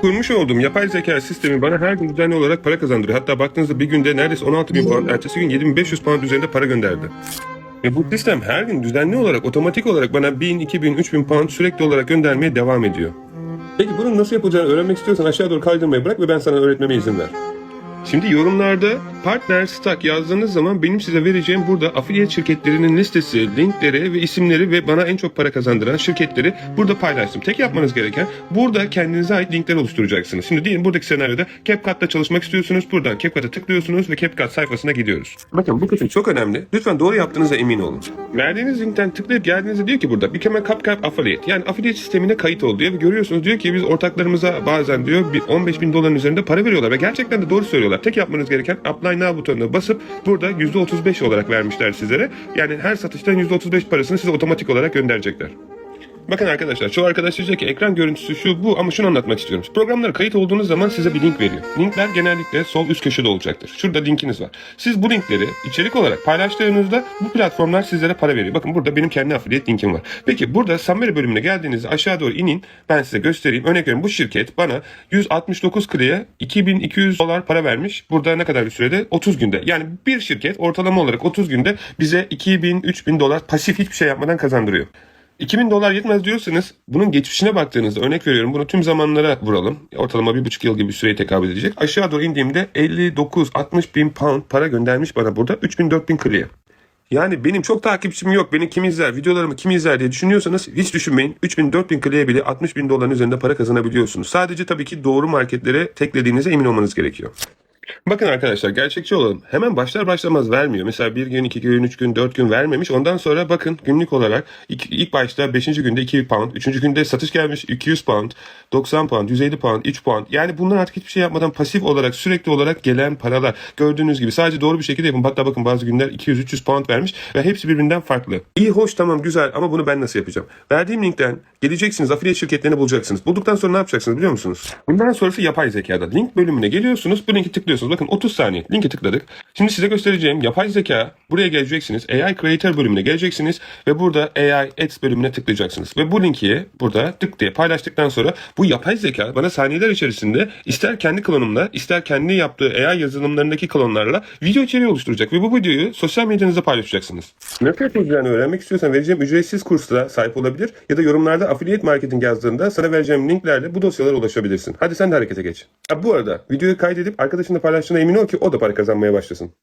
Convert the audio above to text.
Kurmuş olduğum yapay zeka sistemi bana her gün düzenli olarak para kazandırıyor. Hatta baktığınızda bir günde neredeyse 16 bin pound, ertesi gün 7500 pound üzerinde para gönderdi. Ve bu sistem her gün düzenli olarak, otomatik olarak bana 1000, 2000, 3000 pound sürekli olarak göndermeye devam ediyor. Peki bunun nasıl yapılacağını öğrenmek istiyorsan aşağı doğru kaydırmayı bırak ve ben sana öğretmeme izin ver. Şimdi yorumlarda partner stack yazdığınız zaman benim size vereceğim burada affiliate şirketlerinin listesi, linkleri ve isimleri ve bana en çok para kazandıran şirketleri burada paylaştım. Tek yapmanız gereken burada kendinize ait linkler oluşturacaksınız. Şimdi diyelim buradaki senaryoda CapCut'ta çalışmak istiyorsunuz. Buradan CapCut'a tıklıyorsunuz ve CapCut sayfasına gidiyoruz. Bakın bu kısım çok önemli. Lütfen doğru yaptığınıza emin olun. Verdiğiniz linkten tıklayıp geldiğinizde diyor ki burada Become a CapCut Affiliate. Yani affiliate sistemine kayıt ol diyor ve görüyorsunuz diyor ki biz ortaklarımıza bazen diyor bir 15 bin doların üzerinde para veriyorlar ve gerçekten de doğru söylüyorlar. Tek yapmanız gereken Apply Now butonuna basıp burada %35 olarak vermişler sizlere. Yani her satıştan %35 parasını size otomatik olarak gönderecekler. Bakın arkadaşlar çoğu arkadaş diyecek ki ekran görüntüsü şu bu ama şunu anlatmak istiyorum. Programlara kayıt olduğunuz zaman size bir link veriyor. Linkler genellikle sol üst köşede olacaktır. Şurada linkiniz var. Siz bu linkleri içerik olarak paylaştığınızda bu platformlar sizlere para veriyor. Bakın burada benim kendi affiliate linkim var. Peki burada summary bölümüne geldiğinizde aşağı doğru inin. Ben size göstereyim. Örnek veriyorum bu şirket bana 169 kliye 2200 dolar para vermiş. Burada ne kadar bir sürede? 30 günde. Yani bir şirket ortalama olarak 30 günde bize 2000-3000 dolar pasif hiçbir şey yapmadan kazandırıyor. 2000 dolar yetmez diyorsanız bunun geçmişine baktığınızda örnek veriyorum bunu tüm zamanlara vuralım. Ortalama bir buçuk yıl gibi bir süreye tekabül edecek. Aşağı doğru indiğimde 59-60 bin pound para göndermiş bana burada 3000-4000 kliye. Yani benim çok takipçim yok. Beni kim izler, videolarımı kim izler diye düşünüyorsanız hiç düşünmeyin. 3000-4000 kliye bile 60 bin doların üzerinde para kazanabiliyorsunuz. Sadece tabii ki doğru marketlere teklediğinize emin olmanız gerekiyor. Bakın arkadaşlar gerçekçi olalım. Hemen başlar başlamaz vermiyor. Mesela bir gün, iki gün, üç gün, dört gün vermemiş. Ondan sonra bakın günlük olarak ilk, başta beşinci günde 2 pound, üçüncü günde satış gelmiş 200 pound, 90 pound, 150 pound, 3 pound. Yani bunlar artık hiçbir şey yapmadan pasif olarak sürekli olarak gelen paralar. Gördüğünüz gibi sadece doğru bir şekilde yapın. Hatta bakın bazı günler 200-300 pound vermiş ve hepsi birbirinden farklı. İyi hoş tamam güzel ama bunu ben nasıl yapacağım? Verdiğim linkten geleceksiniz affiliate şirketlerini bulacaksınız. Bulduktan sonra ne yapacaksınız biliyor musunuz? Bundan sonrası yapay zekada. Link bölümüne geliyorsunuz. Bu linki tıklıyorsunuz. 30 saniye. Linki tıkladık. Şimdi size göstereceğim yapay zeka. Buraya geleceksiniz. AI Creator bölümüne geleceksiniz. Ve burada AI Ads bölümüne tıklayacaksınız. Ve bu linki burada tık diye paylaştıktan sonra bu yapay zeka bana saniyeler içerisinde ister kendi klonumla ister kendi yaptığı AI yazılımlarındaki klonlarla video içeriği oluşturacak. Ve bu videoyu sosyal medyanızda paylaşacaksınız. Nasıl yapılacağını öğrenmek istiyorsan vereceğim ücretsiz kursla sahip olabilir. Ya da yorumlarda affiliate marketing yazdığında sana vereceğim linklerle bu dosyalara ulaşabilirsin. Hadi sen de harekete geç. Ha, bu arada videoyu kaydedip arkadaşınla paylaştığına emin ol ki o da para kazanmaya başlasın.